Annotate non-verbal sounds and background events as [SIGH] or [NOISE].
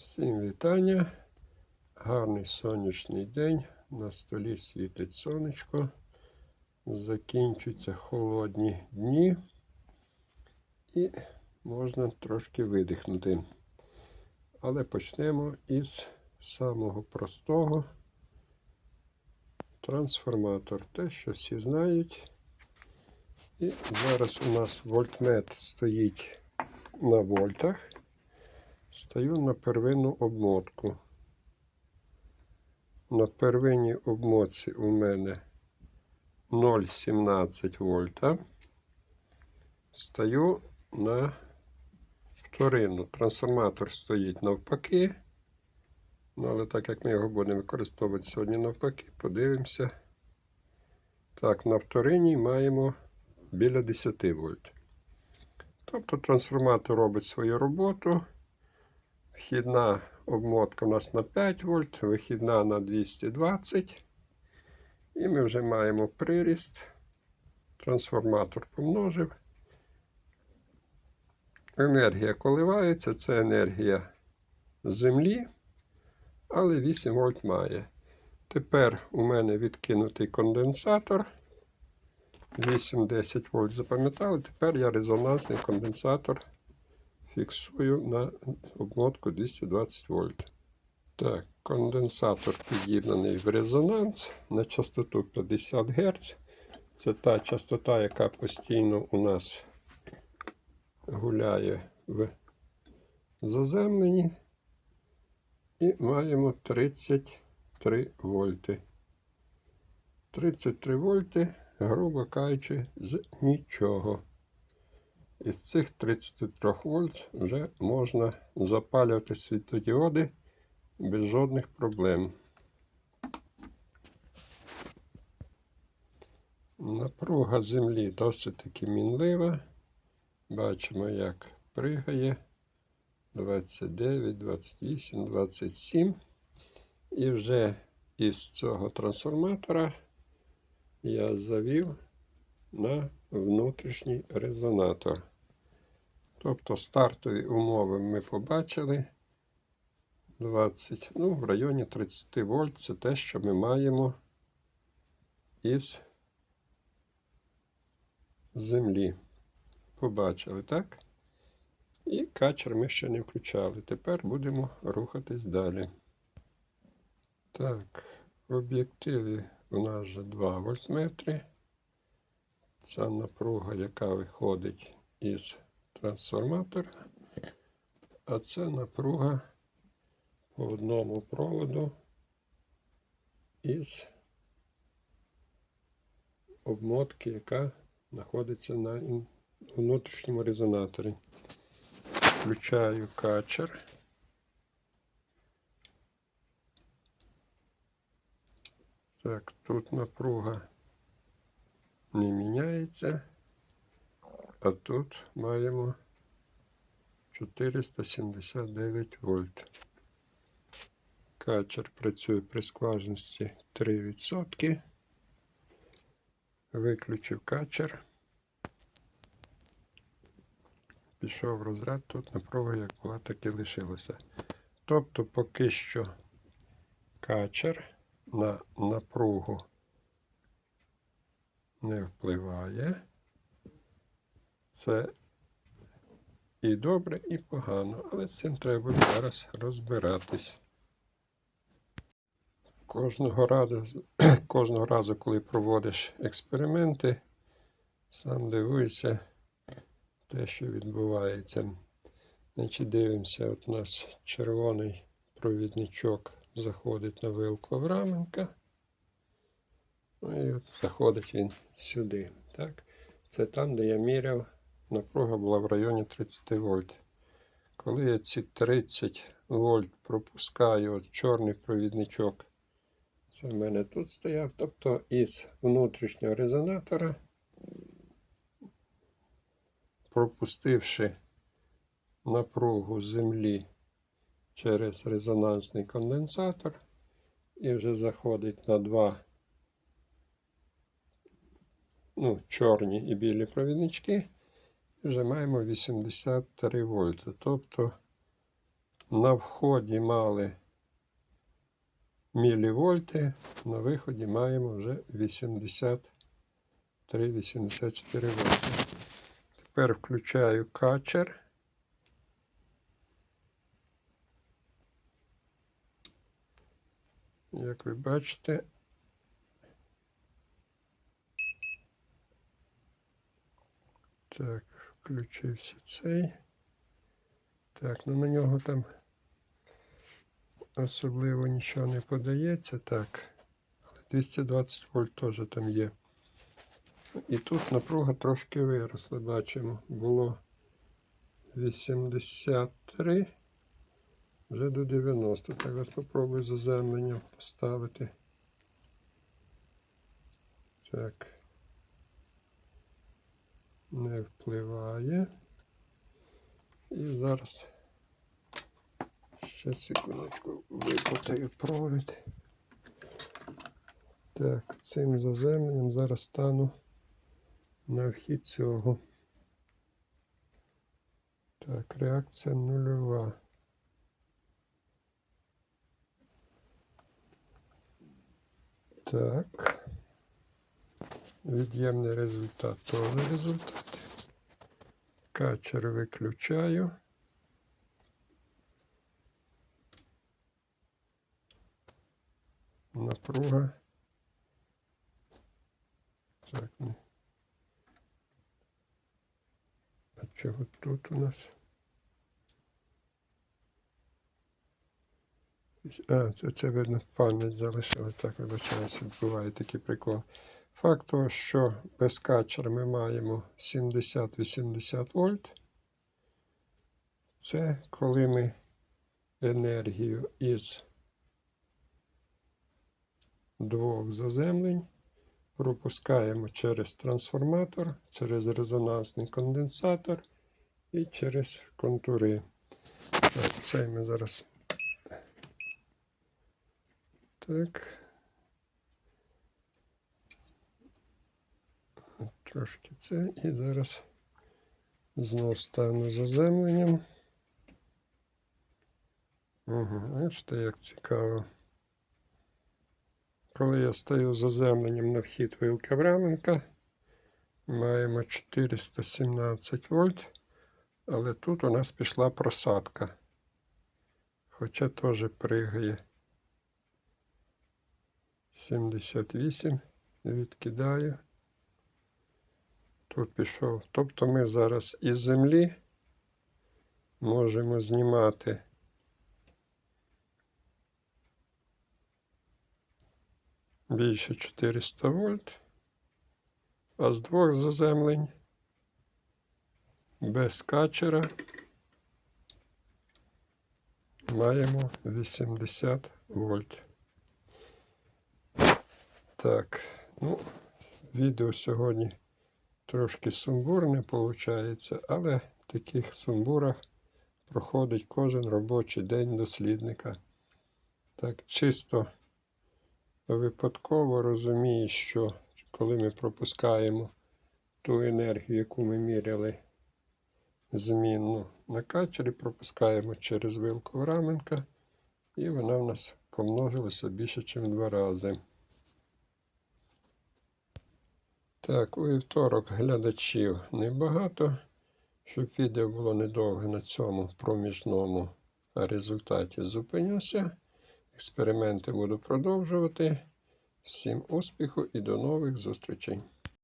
Всім вітання. Гарний сонячний день. На столі світить сонечко. Закінчуються холодні дні. І можна трошки видихнути. Але почнемо із самого простого. Трансформатор. Те, що всі знають. І зараз у нас вольтмет стоїть на вольтах. Стаю на первинну обмотку. На первинній обмотці у мене 0,17 вольта. Стаю на вторинну. Трансформатор стоїть навпаки. Ну, але так як ми його будемо використовувати сьогодні навпаки, подивимося. Так, на вторинній маємо біля 10 вольт. Тобто трансформатор робить свою роботу. Вхідна обмотка у нас на 5 вольт, вихідна на 220. І ми вже маємо приріст. Трансформатор помножив. Енергія коливається, це енергія землі, але 8 вольт має. Тепер у мене відкинутий конденсатор. 8-10 вольт запам'ятали. Тепер я резонансний конденсатор фіксую на обмотку 220 вольт. Так, конденсатор під'єднаний в резонанс на частоту 50 Гц. Це та частота, яка постійно у нас гуляє в заземленні. І маємо 33 вольти. 33 вольти, грубо кажучи, з нічого. Із цих 33 вольт вже можна запалювати світодіоди без жодних проблем. Напруга землі досить таки мінлива. Бачимо, як пригає 29, 28, 27. І вже із цього трансформатора я завів на внутрішній резонатор. Тобто стартові умови ми побачили. 20, ну, в районі 30 вольт це те, що ми маємо із землі. Побачили, так? І качер ми ще не включали. Тепер будемо рухатись далі. Так, в об'єктиві у нас вже 2 вольтметри. Ця напруга, яка виходить із трансформатора, а це напруга по одному проводу із обмотки, яка знаходиться на внутрішньому резонаторі. Включаю качер. Так, тут напруга не міняється. А тут маємо 479 вольт. Качер працює при скважності 3%. Виключив качер. Пішов розряд, тут напруга як була, так і лишилася. Тобто поки що качер на напругу не впливає. Це і добре, і погано, але з цим треба зараз розбиратись. Кожного разу, [CLEARS THROAT] кожного разу, коли проводиш експерименти, сам дивуєшся те, що відбувається. Значить, дивимося, от у нас червоний провідничок заходить на вилку Авраменка. Ну і от заходить він сюди. Так? Це там, де я міряв, напруга була в районі 30 вольт. Коли я ці 30 вольт пропускаю, от чорний провідничок, це в мене тут стояв, тобто із внутрішнього резонатора, пропустивши напругу землі через резонансний конденсатор, і вже заходить на два ну, чорні і білі провіднички, вже маємо 83 вольти. Тобто на вході мали мілівольти, на виході маємо вже 83-84 вольти. Тепер включаю качер. Як ви бачите, так, включився цей. Так, ну на нього там особливо нічого не подається. Так. Але 220 вольт теж там є. І тут напруга трошки виросла, бачимо. Було 83, вже до 90. Так, зараз спробую заземлення поставити. Так. Не впливає. І зараз ще секундочку випутаю провід. Так, цим заземленням зараз стану на вхід цього. Так, реакція нульова. Так. Від'ємний результат теж результат. Качер виключаю. Напруга. Так. ну. А чого тут у нас? А, це видно, пам'ять залишили. Так, вибачаюся, буває такий прикол. Факт того, що без качера ми маємо 70-80 вольт. Це коли ми енергію із двох заземлень пропускаємо через трансформатор, через резонансний конденсатор і через контури. Цей ми зараз. Так. Трошки це і зараз знову стану заземленням. Угу, бачите, як цікаво. Коли я стаю заземленням на вхід вилки Авраменка, маємо 417 вольт, але тут у нас пішла просадка. Хоча теж пригає 78, відкидаю. Тут пішов. Тобто ми зараз із землі можемо знімати більше 400 вольт, а з двох заземлень без качера маємо 80 вольт. Так, ну, відео сьогодні трошки сумбурне виходить, але в таких сумбурах проходить кожен робочий день дослідника. Так, чисто випадково розуміє, що коли ми пропускаємо ту енергію, яку ми міряли змінну на качері, пропускаємо через вилку раменка, і вона в нас помножилася більше, ніж в два рази. Так, у вівторок глядачів небагато, щоб відео було недовге на цьому проміжному результаті зупинюся. Експерименти буду продовжувати. Всім успіху і до нових зустрічей!